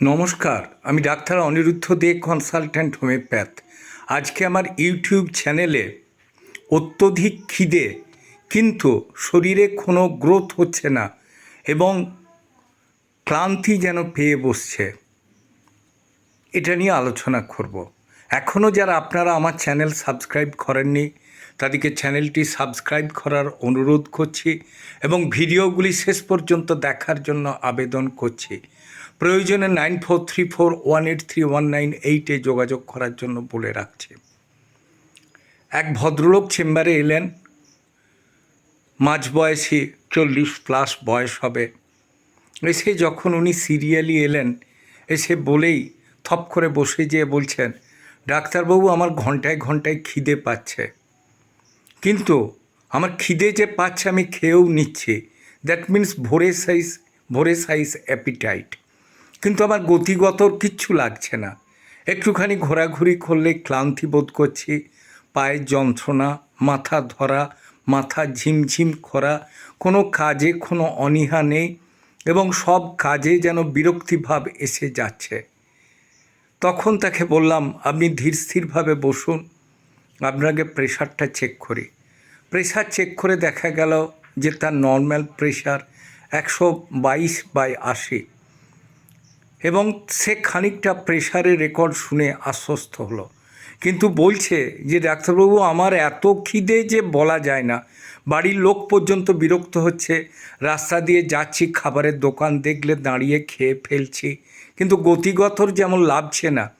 নমস্কার, আমি doctor Aniruddha Dey, consultant homeopath. আজকে আমার ইউটিউব চ্যানেলে অত্যধিক খিদে, কিন্তু শরীরে কোনো গ্রোথ হচ্ছে না এবং ক্লান্তি যেন পেয়ে বসছে। এটা নিয়ে আলোচনা করব। এখনও যারা আপনারা আমার চ্যানেল সাবস্ক্রাইব করেননি, তাদেরকে চ্যানেলটি সাবস্ক্রাইব করার অনুরোধ করছি এবং ভিডিওগুলি শেষ পর্যন্ত দেখার জন্য আবেদন করছি। প্রয়োজনে nine four three four one eight three one nine এইটে যোগাযোগ করার জন্য বলে রাখছে। এক ভদ্রলোক চেম্বারে এলেন। মাঝ বয়সী চল্লিশ প্লাস বয়স হবে। এসে যখন উনি সিরিয়ালি এলেন, এসে বলেই থপ করে বসে যেয়ে বলছেন, ডাক্তারবাবু, আমার ঘন্টায় ঘন্টায় খিদে পাচ্ছে। কিন্তু আমার খিদে যে পাচ্ছে আমি খেয়েও নিচ্ছি। That means voracious voracious appetite কিন্তু আমার গতিগত কিচ্ছু লাগছে না। একটুখানি ঘোরাঘুরি করলে ক্লান্তি বোধ করছি। পায়ের যন্ত্রণা, মাথা ধরা, মাথা ঝিমঝিম করা, কোনো কাজে কোনো অনীহা নেই এবং সব কাজে যেন বিরক্তিভাব এসে যাচ্ছে। তখন তাকে বললাম, আপনি ধীর স্থিরভাবে বসুন। আপনাকে প্রেশারটা চেক করি। প্রেশার চেক করে দেখা গেল যে তার নর্মাল প্রেশার একশো বাইশ বাই আশি। এবং সে খানিকটা প্রেশারের রেকর্ড শুনে আশ্বস্ত হলো। কিন্তু বলছে যে, ডাক্তারবাবু, আমার এত খিদে যে বলা যায় না। বাড়ির লোক পর্যন্ত বিরক্ত হচ্ছে। রাস্তা দিয়ে যাচ্ছি, খাবারের দোকান দেখলে দাঁড়িয়ে খেয়ে ফেলছি। কিন্তু গতিগতর যেমন লাভছে না,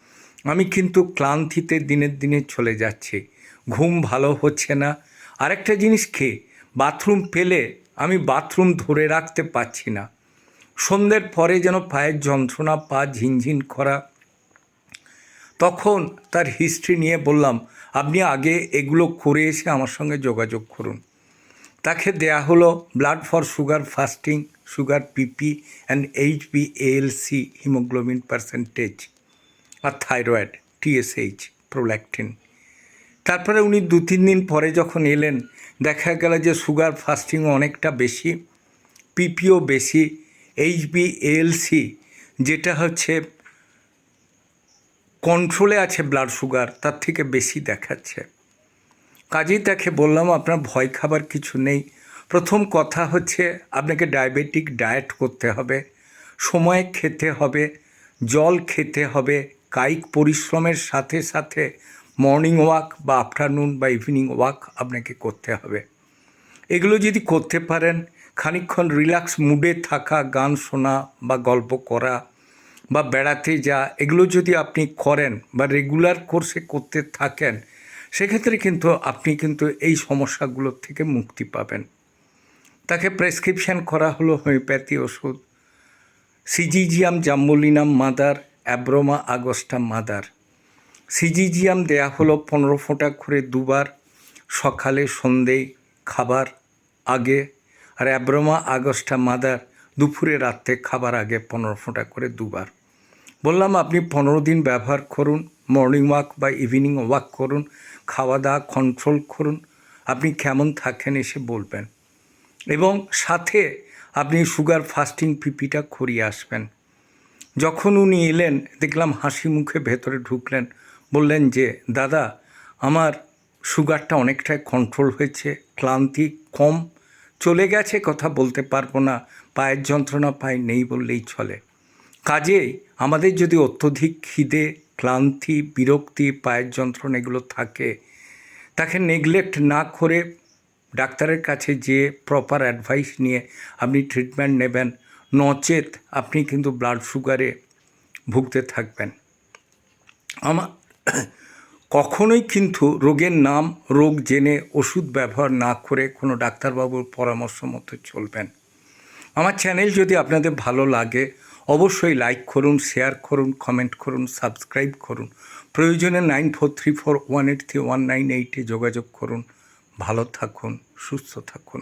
আমি কিন্তু ক্লান্তিতে দিনের দিনে চলে যাচ্ছি। ঘুম ভালো হচ্ছে না। আরেকটা জিনিস খেয়ে বাথরুম পেলে আমি বাথরুম ধরে রাখতে পারছি না। সন্ধ্যের পরে যেন পায়ের যন্ত্রণা, পা ঝিনঝিন করা। তখন তার হিস্ট্রি নিয়ে বললাম, আপনি আগে এগুলো করে এসে আমার সঙ্গে যোগাযোগ করুন। তাকে দেয়া হলো blood for sugar fasting sugar PP and H HB A1C haemoglobin percentage R thyroid TSH prolactin তারপরে উনি দু তিন দিন পরে যখন এলেন, দেখা গেল যে সুগার ফাস্টিং অনেকটা বেশি পিপিও বেশি। এইচবি এএলসি যেটা হচ্ছে কন্ট্রোলে আছে ব্লাড সুগার তার থেকে বেশি দেখাচ্ছে। কাজেই তাকে বললাম, আপনার ভয় খাবার কিছু নেই। প্রথম কথা হচ্ছে, আপনাকে ডায়াবেটিক ডায়েট করতে হবে। সময়ে খেতে হবে, জল খেতে হবে, কায়িক পরিশ্রমের সাথে সাথে মর্নিং ওয়াক বা আফটারনুন বা ইভিনিং ওয়াক আপনাকে করতে হবে। এগুলো যদি করতে পারেন খানিকক্ষণ রিল্যাক্স মুডে থাকা, গান শোনা বা গল্প করা বা বেড়াতে যা, এগুলো যদি আপনি করেন বা রেগুলার কোর্সে করতে থাকেন, সেক্ষেত্রে কিন্তু আপনি কিন্তু এই সমস্যাগুলোর থেকে মুক্তি পাবেন। তাকে প্রেসক্রিপশান করা হলো হোমিওপ্যাথি ওষুধ, syzygium jambolanum mother, abroma augusta mother. Syzygium দেয়া হলো পনেরো ফোঁটা করে দুবার, সকালে সন্ধে খাবার, আগে আর অ্যাব্রোমা আগস্টা মাদার, দুপুরে রাত্রে খাবার আগে পনেরো ফোঁটা করে দুবার। বললাম, আপনি পনেরো দিন ব্যবহার করুন মর্নিং ওয়াক বা ইভিনিং ওয়াক করুন খাওয়া দাওয়া কন্ট্রোল করুন, আপনি কেমন থাকেন এসে বলবেন। এবং সাথে আপনি সুগার ফাস্টিং পিপিটা করিয়ে আসবেন। যখন উনি এলেন, দেখলাম হাসি মুখে ভেতরে ঢুকলেন। বললেন যে, দাদা, আমার সুগারটা অনেকটাই কন্ট্রোল হয়েছে, ক্লান্তি কম চলে গেছে, কথা বলতে পারব না, পায়ের যন্ত্রণা পায়, নেই বললেই চলে। কাজেই আমাদের যদি অত্যধিক খিদে, ক্লান্তি, বিরক্তি, পায়ের যন্ত্রণা এগুলো থাকে, তাকে নেগলেক্ট না করে ডাক্তারের কাছে যে প্রপার অ্যাডভাইস নিয়ে আপনি ট্রিটমেন্ট নেবেন, নচেত আপনি কিন্তু ব্লাড সুগারে ভুগতে থাকবেন। আমার কখনোই কিন্তু রোগের নাম, রোগ জেনে ওষুধ ব্যবহার না করে কোনো ডাক্তারবাবুর পরামর্শ মতো চলবেন। আমার চ্যানেল যদি আপনাদের ভালো লাগে, অবশ্যই লাইক করুন, শেয়ার করুন, কমেন্ট করুন, সাবস্ক্রাইব করুন। প্রয়োজনে nine four three four one eight three one nine এইটে যোগাযোগ করুন। ভালো থাকুন, সুস্থ থাকুন।